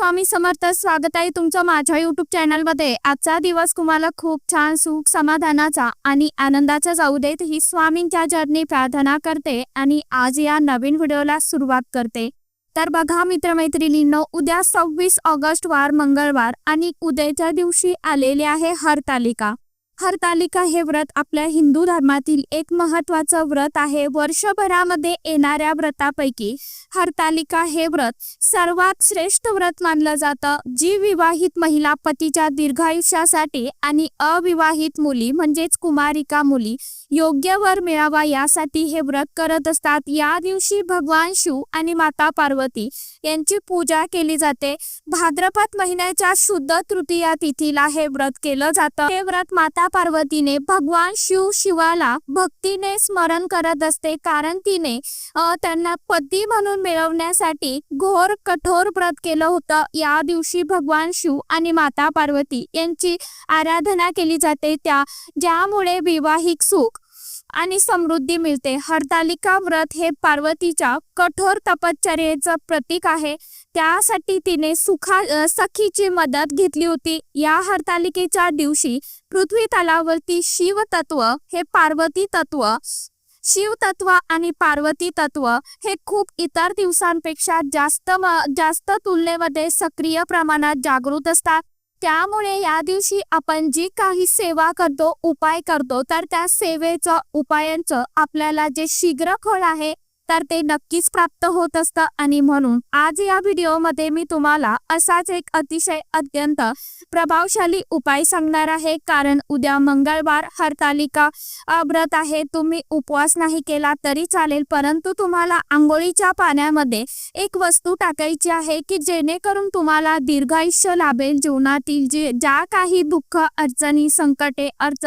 स्वामी समर्थ स्वागत आहे तुमचं माझ्या युट्यूब चॅनलमध्ये आजचा दिवस तुम्हाला खूप छान सुख समाधानाचा आणि आनंदाचा जाऊ देत ही स्वामींच्या जर्नी प्रार्थना करते आणि आज या नवीन व्हिडिओला सुरुवात करते. तर बघा मित्रमैत्रिणींनो उद्या सव्वीस ऑगस्ट वार मंगळवार आणि उद्याच्या दिवशी आलेली आहे हरतालिका. हरतालिका हे व्रत आपल्या हिंदू धर्मातील एक महत्वाचं व्रत आहे. वर्षभरामध्ये येणाऱ्या व्रतापैकी हरतालिका हे व्रत सर्वात श्रेष्ठ व्रत मानलं जातं. जी विवाहित महिला पतीच्या दीर्घायुष्यासाठी आणि अविवाहित मुली म्हणजेच कुमारिका मुली योग्य वर मिळावा यासाठी हे व्रत करत असतात. या दिवशी भगवान शिव आणि माता पार्वती यांची पूजा केली जाते. भाद्रपद महिन्याच्या शुद्ध तृतीया तिथीला हे व्रत केलं जातं. हे व्रत माता पार्वतीने भगवान शिव शिवाला भक्तीने स्मरण करत असते. कारण तिने त्यांना पती म्हणून मिळवण्यासाठी घोर कठोर व्रत केलं होतं. या दिवशी भगवान शिव आणि माता पार्वती यांची आराधना केली जाते त्या ज्यामुळे विवाहिक सुख आणि समृद्धी मिळते. हरतालिका व्रत हे पार्वतीच्या कठोर तपश्चर्येचं प्रतीक आहे. त्यासाठी तिने सुखा सखीची मदत घेतली होती. या हरतालिकेच्या दिवशी पृथ्वी तलावरती शिव तत्व हे पार्वती तत्व शिव तत्व आणि पार्वती तत्व हे खूप इतर दिवसांपेक्षा जास्त जास्त तुलनेमध्ये सक्रिय प्रमाणात जागृत असतात. त्यामुळे या दिवशी आपण जी काही सेवा करतो उपाय करतो तर त्या सेवेचं उपायांचं आपल्याला जे शीघ्र फळ आहे तर ते नक्कीच प्राप्त होत असतं. आणि म्हणून आज या व्हिडिओमध्ये मी तुम्हाला असाच एक अतिशय अत्यंत प्रभावशाली उपाय सांगणार आहे. कारण उद्या मंगळवार हरतालिका व्रत आहे. तुम्ही उपवास नाही केला तरी चालेल. परंतु तुम्हाला आंघोळीच्या पाण्यामध्ये एक वस्तू टाकायची आहे की जेणेकरून तुम्हाला दीर्घायुष्य लाभेल. जीवनातील जे ज्या काही दुःख अडचणी संकटे अर्च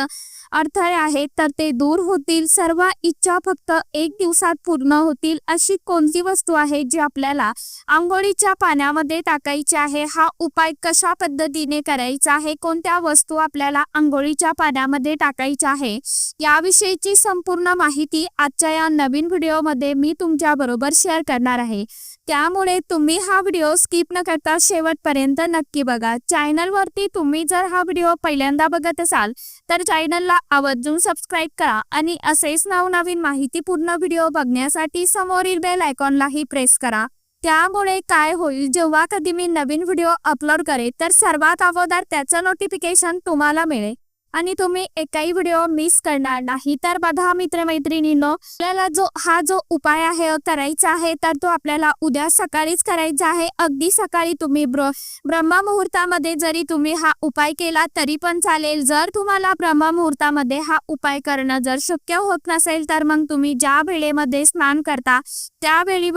अडथळे आहेत तर ते दूर होतील. सर्व इच्छा फक्त एक दिवसात पूर्ण होतील अशी कोणती वस्तू आहे जी आपल्याला आंघोळीच्या पाण्यामध्ये टाकायची आहे? हा उपाय कशा पद्धतीने करायचा आहे? कोणत्या वस्तू आपल्याला आंघोळीच्या पाण्यामध्ये टाकायच्या आहे? याविषयीची संपूर्ण माहिती आजच्या या नवीन व्हिडिओमध्ये मी तुमच्या बरोबर शेअर करणार आहे. त्यामुळे तुम्ही हा व्हिडिओ स्किप न करता शेवटपर्यंत नक्की बघा. चॅनलवरती तुम्ही जर हा व्हिडिओ पहिल्यांदा बघत असाल तर चॅनलला आवर्जून सबस्क्राईब करा आणि असेच नवनवीन माहितीपूर्ण व्हिडिओ बघण्यासाठी समोरील बेल आयकॉनलाही प्रेस करा. त्यामुळे काय होईल जेव्हा कधी मी नवीन व्हिडिओ अपलोड करेल तर सर्वात अगोदर त्याचं नोटिफिकेशन तुम्हाला मिळेल. आणि तुम्ही एकाही व्हिडिओ मिस करणार नाही. तर बघा मित्रमैत्रिणींनो आपल्याला जो हा जो उपाय आहे करायचा आहे तर तो आपल्याला उद्या सकाळीच करायचा आहे. अगदी सकाळी तुम्ही ब्र ब्रह्ममुहूर्तामध्ये जरी तुम्ही हा उपाय केला तरी पण चालेल. जर तुम्हाला ब्रह्ममुहूर्तामध्ये हा उपाय करणं जर शक्य होत नसेल तर मग तुम्ही ज्या वेळेमध्ये स्नान करता त्यावेळी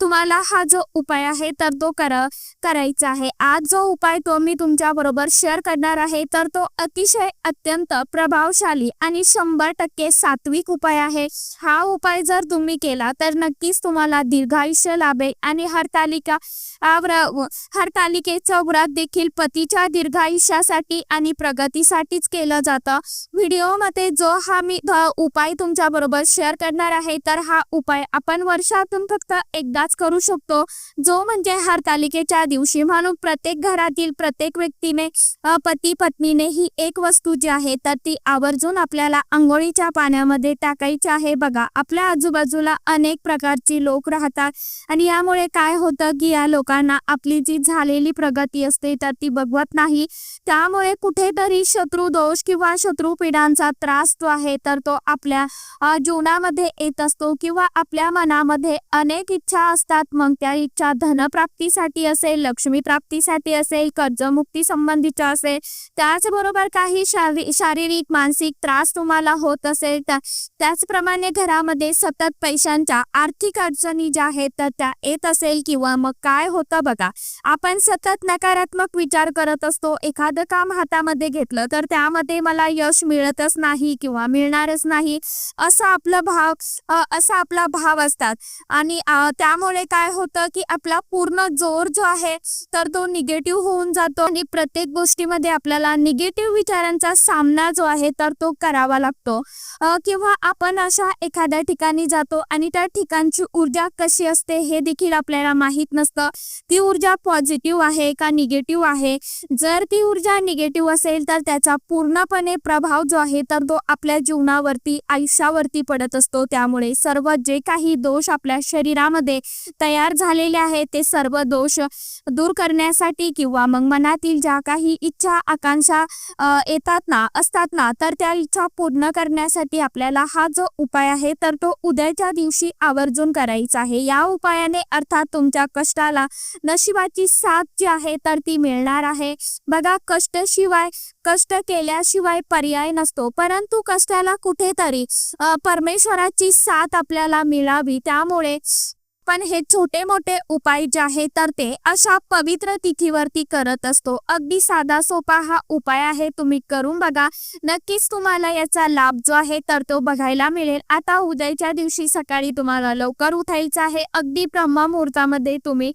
तुम्हाला हा जो उपाय आहे तर तो कर करायचा आहे. आज जो उपाय तो मी तुमच्या बरोबर शेअर करणार आहे तर तो अतिशय अत्यंत प्रभावशाली आणि शंभर टक्के सात्विक उपाय आहे. हा उपाय जर तुम्ही केला तर नक्कीच तुम्हाला दीर्घायुष्य लाभेल आणि हरतालिका हरतालिकेचं व्रत देखील पतीच्या दीर्घायुष्यासाठी आणि प्रगतीसाठीच केलं जातं. व्हिडिओमध्ये जो हा मी उपाय तुमच्या बरोबर शेअर करणार आहे तर हा उपाय आपण वर्षातून फक्त एकदाच करू शकतो. जो म्हणजे हरतालिकेच्या दिवशी म्हणून प्रत्येक घरातील प्रत्येक व्यक्तीने पती पत्नीने ही एक वस्तू जी आहे तर ती आवर्जून आपल्याला आंघोळीच्या पाण्यामध्ये टाकायची आहे. बघा आपल्या आजूबाजूला अनेक प्रकारची लोक राहतात आणि यामुळे काय होतं की या लोकांना आपली जी झालेली प्रगती असते तर ती बघवत नाही. त्यामुळे कुठेतरी शत्रू दोष किंवा शत्रू पिढांचा त्रास जो आहे तर तो आपल्या जीवनामध्ये येत असतो किंवा आपल्या मनामध्ये अनेक इच्छा असतात. मग त्या इच्छा धनप्राप्तीसाठी असेल लक्ष्मी प्राप्तीसाठी असेल कर्जमुक्ती संबंधीच्या असेल त्याचबरोबर काही शारीरिक शारीरिक मानसिक त्रास तुम्हाला होत असेल तर त्याचप्रमाणे घरामध्ये सतत पैशांच्या आर्थिक अडचणी ज्या आहेत तर त्या येत असेल किंवा मग काय होतं बघा आपण सतत नकारात्मक विचार करत असतो एखादं काम हातामध्ये घेतलं तर त्यामध्ये मला यश मिळतच नाही किंवा मिळणारच नाही असं आपलं भाव असा आपला भाव असतात. आणि त्यामुळे काय होतं की आपला पूर्ण जोर जो आहे तर तो निगेटिव्ह होऊन जातो आणि प्रत्येक गोष्टीमध्ये आपल्याला निगेटिव्ह विचारांचा सामना जो आहे तर तो करावा लागतो. किंवा आपण अशा एखाद्या ठिकाणी जातो आणि त्या ठिकाणची ऊर्जा कशी असते हे देखील आपल्याला माहीत नसतं. ती ऊर्जा पॉझिटिव्ह आहे का निगेटिव्ह आहे? जर ती ऊर्जा निगेटिव्ह असेल तर त्याचा पूर्णपणे प्रभाव जो आहे तर तो आपल्या जीवनावरती आयुष्यावरती पडत असतो. त्यामुळे सर्व जे काही दोष आपल्या शरीरामध्ये तयार झालेले आहेत ते सर्व दोष दूर करण्यासाठी किंवा मग मनातील ज्या काही इच्छा आकांक्षा येतात ना असतात ना तर त्या इच्छा पूर्ण करण्यासाठी आपल्याला हा जो उपाय आहे तर तो उद्याच्या दिवशी आवर्जून करायचा आहे. या उपायाने अर्थात तुमच्या कष्टाला नशिबाची साथ जी आहे तर ती मिळणार आहे. बघा कष्टशिवाय कष्ट केल्याशिवाय पर्याय नसतो. परंतु कष्टाला कुठेतरी परमेश्वराची साथ आपल्याला मिळावी. त्यामुळे आपण हे छोटे मोठे उपाय जे आहे तर ते अशा पवित्र तिथीवरती करत असतो. अगदी साधा सोपा हा उपाय आहे तुम्ही करून बघा. नक्कीच तुम्हाला याचा लाभ जो आहे तर तो बघायला मिळेल. आता उद्याच्या दिवशी सकाळी तुम्हाला लवकर उठायचं आहे. अगदी ब्रह्म मुहूर्तामध्ये तुम्ही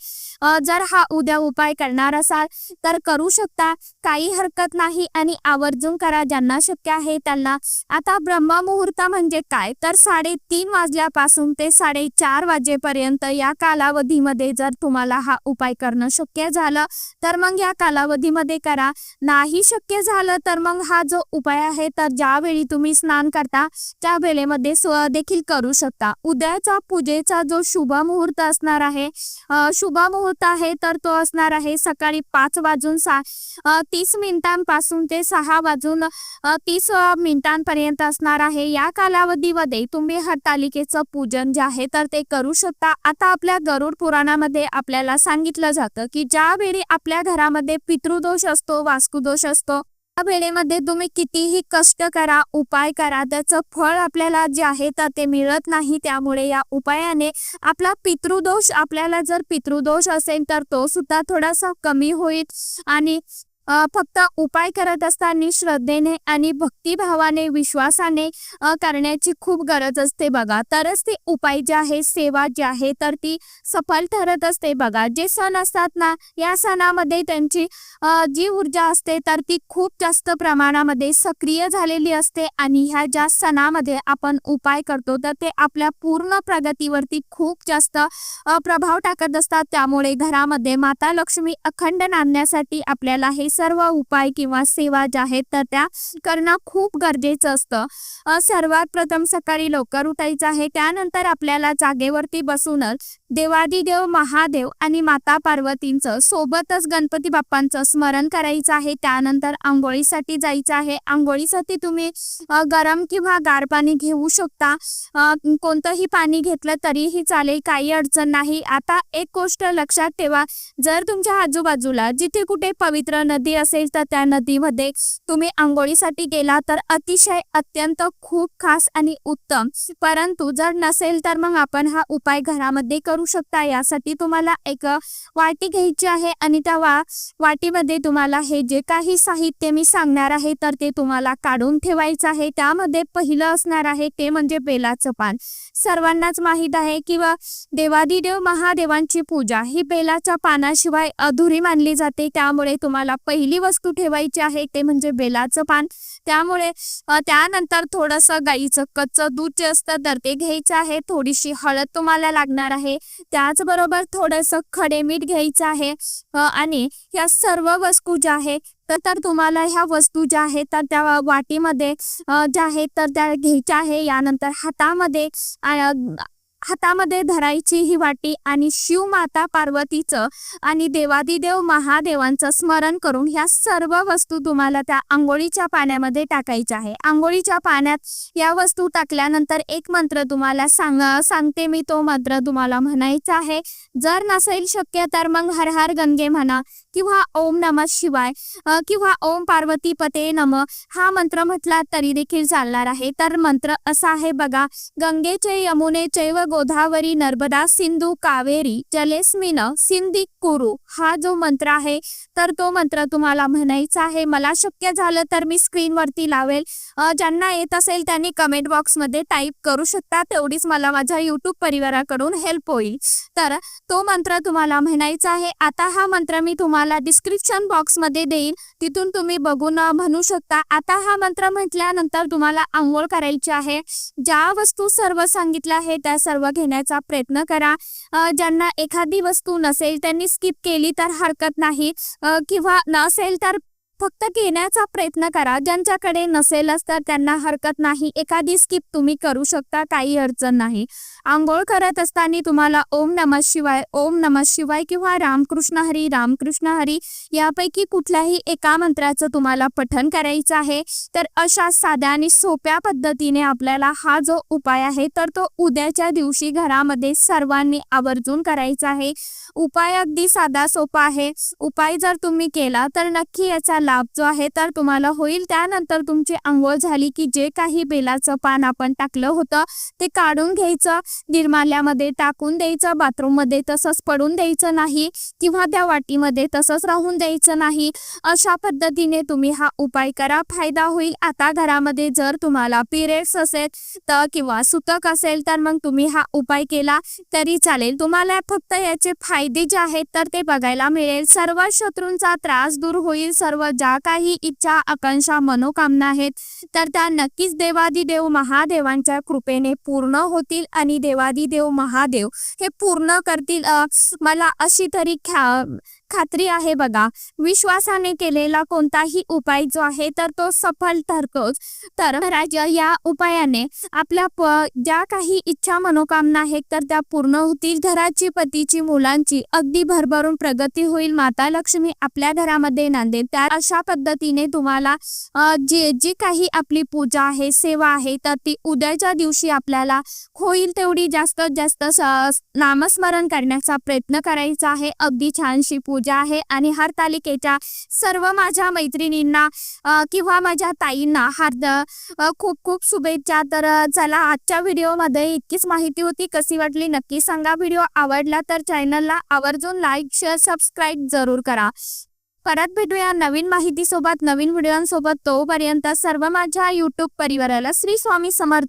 जर हा उद्या उपाय करणार असाल तर करू शकता. काही हरकत नाही आणि आवर्जून करा ज्यांना शक्य आहे त्यांना. आता ब्रह्ममुहूर्त म्हणजे काय? तर साडेतीन वाजल्यापासून ते साडेचार वाजेपर्यंत या कालावधीमध्ये जर तुम्हाला हा उपाय करणं शक्य झालं तर मग या कालावधीमध्ये करा. नाही शक्य झालं तर मग हा जो उपाय आहे तर ज्यावेळी तुम्ही स्नान करता त्या वेळेमध्ये स्व देखील करू शकता. उद्याचा पूजेचा जो शुभ मुहूर्त असणार आहे शुभ मुहूर्त आहे तर तो असणार आहे सकाळी पाच वाजून सा तीस मिनिटांपासून ते सहा वाजून तीस मिनिटांपर्यंत असणार आहे. या कालावधीमध्ये तुम्ही हरतालिकेचं पूजन जे आहे तर ते करू शकता. आता आपल्या गरुड पुराणामध्ये आपल्याला सांगितलं जातं की ज्यावेळी आपल्या घरामध्ये पितृदोष असतो वास्तुदोष असतो त्या वेळेमध्ये तुम्ही कितीही कष्ट करा उपाय करा त्याचं फळ आपल्याला जे आहे तर ते मिळत नाही. त्यामुळे या उपायाने आपला पितृदोष आपल्याला जर पितृदोष असेल तर तो सुद्धा थोडासा कमी होईल आणि फक्त उपाय करत असताना श्रद्धेने आणि भक्तिभावाने विश्वासाने करण्याची खूप गरज असते बघा. तरच ते उपाय जे आहे सेवा जी आहे तर ती सफल ठरत असते बघा. जे सण असतात ना या सणामध्ये त्यांची जी ऊर्जा असते तर ती खूप जास्त प्रमाणामध्ये सक्रिय झालेली असते आणि ह्या ज्या सणामध्ये आपण उपाय करतो तर ते आपल्या पूर्ण प्रगतीवरती खूप जास्त प्रभाव टाकत असतात. त्यामुळे घरामध्ये माता लक्ष्मी अखंड नांदण्यासाठी आपल्याला हे सर्व उपाय किंवा सेवा ज्या आहेत तर त्या करणं खूप गरजेचं असतं. सर्वात प्रथम सकाळी लवकर उठायचं आहे. त्यानंतर आपल्याला जागेवरती बसूनच देवादिदेव महादेव आणि माता पार्वतींचं सोबतच गणपती बाप्पांचं स्मरण करायचं आहे. त्यानंतर आंघोळीसाठी जायचं आहे. आंघोळीसाठी तुम्ही गरम किंवा गार पाणी घेऊ शकता. कोणतंही पाणी घेतलं तरीही चालेल. काही अडचण नाही. आता एक गोष्ट लक्षात ठेवा. जर तुमच्या आजूबाजूला जिथे कुठे पवित्र नदी नदी असेल तर त्या नदीमध्ये तुम्ही आंघोळीसाठी गेला तर अतिशय अत्यंत खूप खास आणि उत्तम. परंतु जर नसेल तर मग आपण हा उपाय घरामध्ये करू शकता. यासाठी तुम्हाला एक वाटी घ्यायची आहे आणि त्या वा वाटीमध्ये तुम्हाला हे जे काही साहित्य मी सांगणार आहे तर ते तुम्हाला काढून ठेवायचं आहे. त्यामध्ये पहिलं असणार आहे ते म्हणजे बेलाचं पान. सर्वांनाच माहीत आहे किंवा देवादिदेव महादेवांची पूजा ही बेलाच्या पानाशिवाय अधुरी मानली जाते. त्यामुळे तुम्हाला पहिली वस्तू ठेवायची आहे ते म्हणजे बेलाचं पान. त्यामुळे त्यानंतर थोडंसं गाईचं कच्चं दूध जे असतं तर ते घ्यायचं आहे. थोडीशी हळद तुम्हाला लागणार आहे. त्याचबरोबर थोडंसं खडे मीठ घ्यायचं आहे. आणि या सर्व वस्तू ज्या आहे तर तर तुम्हाला ह्या वस्तू ज्या आहेत तर त्या वाटीमध्ये ज्या आहेत तर त्या घ्यायच्या आहे. यानंतर हातामध्ये हातामध्ये धरायची ही वाटी आणि शिवमाता पार्वतीचं आणि देवादिदेव महादेवांचं स्मरण करून ह्या सर्व वस्तू तुम्हाला त्या आंघोळीच्या पाण्यामध्ये टाकायच्या आहे. आंघोळीच्या पाण्यात या वस्तू टाकल्यानंतर एक मंत्र तुम्हाला सांग सांगते मी तो मंत्र तुम्हाला म्हणायचा आहे. जर नसेल शक्य तर मग हर हर गंगे म्हणा किंवा ओम नमः शिवाय किंवा ओम पार्वती पते नम हा मंत्र म्हटला तरी देखील चालणार आहे. तर मंत्र असा आहे बघा गंगेचे यमुने चैव गोदावरी नर्मदा सिंधू कावेरी जलेस्मिन सिंधी कुरू हा जो मंत्र आहे तर तो मंत्र तुम्हाला म्हणायचा आहे. मला शक्य झालं तर मी स्क्रीनवरती लावेल. ज्यांना येत असेल त्यांनी कमेंट बॉक्समध्ये टाईप करू शकता. तेवढीच मला माझ्या यूट्यूब परिवाराकडून हेल्प होईल. तर तो मंत्र तुम्हाला म्हणायचा आहे. आता हा मंत्र मी तुम्हाला डिस्क्रिप्शन बॉक्समध्ये देईन. तिथून तुम्ही बघून म्हणू शकता. आता हा मंत्र म्हटल्यानंतर तुम्हाला आंघोळ करायची आहे. ज्या वस्तू सर्व सांगितल्या आहे त्या सर्व घेण्याचा प्रयत्न करा. ज्यांना एखादी वस्तू नसेल त्यांनी स्किप केली तर हरकत नाही. किंवा नसेल तर फक्त घेण्याचा प्रयत्न करा. ज्यांच्याकडे नसेलच तर त्यांना हरकत नाही. एखादी स्किप तुम्ही करू शकता काही अडचण नाही. आंघोळ करत असताना तुम्हाला ओम नम शिवाय ओम नम शिवाय किंवा रामकृष्ण हरी रामकृष्ण हरी यापैकी कुठल्याही एका मंत्राचं तुम्हाला पठन करायचं आहे. तर अशा साध्या आणि सोप्या पद्धतीने आपल्याला हा जो उपाय आहे तर तो उद्याच्या दिवशी घरामध्ये सर्वांनी आवर्जून करायचा आहे. उपाय अगदी साधा सोपा आहे. उपाय जर तुम्ही केला तर नक्की याचा लाभ जो आहे तर तुम्हाला होईल. त्यानंतर तुमची आंघोळ झाली की जे काही बेलाचं पान आपण टाकलं होतं ते काढून घ्यायचं. निर्माल्यामध्ये टाकून द्यायचं बाथरूममध्ये तसंच पडून द्यायचं नाही किंवा त्या वाटीमध्ये तसंच राहून द्यायचं नाही अशा पद्धतीने तुम्ही हा उपाय करा. फायदा होईल. आता घरामध्ये जर तुम्हाला पिरियड्स असेल तर किंवा सुतक असेल तर मग तुम्ही हा उपाय केला तरी चालेल. तुम्हाला फक्त याचे फायदे जे आहेत तर ते बघायला मिळेल. सर्व शत्रूंचा त्रास दूर होईल. सर्व ज्या काही इच्छा आकांक्षा मनोकामना आहेत तर त्या नक्कीच देवादिदेव महादेवांच्या कृपेने पूर्ण होतील आणि देवादिदेव महादेव हे पूर्ण करतील. मला अशी तरी ख्या खात्री आहे बघा. विश्वासाने केलेला कोणताही उपाय जो आहे तर तो सफल ठरतोच. तर राजा या उपायाने आपल्या ज्या काही इच्छा मनोकामना आहेत तर त्या पूर्ण होतील. घराची पतीची मुलांची अगदी भरभरून प्रगती होईल. माता लक्ष्मी आपल्या घरामध्ये नांदेल. त्या अशा पद्धतीने तुम्हाला जे जी काही आपली पूजा आहे सेवा आहे तर ती उद्याच्या दिवशी आपल्याला होईल तेवढी जास्तीत जास्त नामस्मरण करण्याचा प्रयत्न करायचा आहे. अगदी छानशी पूजा पूजा आहे आणि हरतालिकेच्या सर्व माझ्या मैत्रिणींना किंवा माझ्या ताईंना हार्द खूप खूप शुभेच्छा. तर चला आजच्या व्हिडिओमध्ये इतकीच माहिती होती. कशी वाटली नक्की सांगा. व्हिडिओ आवडला तर चॅनलला आवर्जून लाईक शेअर सबस्क्राईब जरूर करा. परत भेटूया नवीन माहितीसोबत नवीन व्हिडिओंसोबत. तोपर्यंत सर्व माझ्या यूट्यूब परिवाराला श्री स्वामी समर्थ.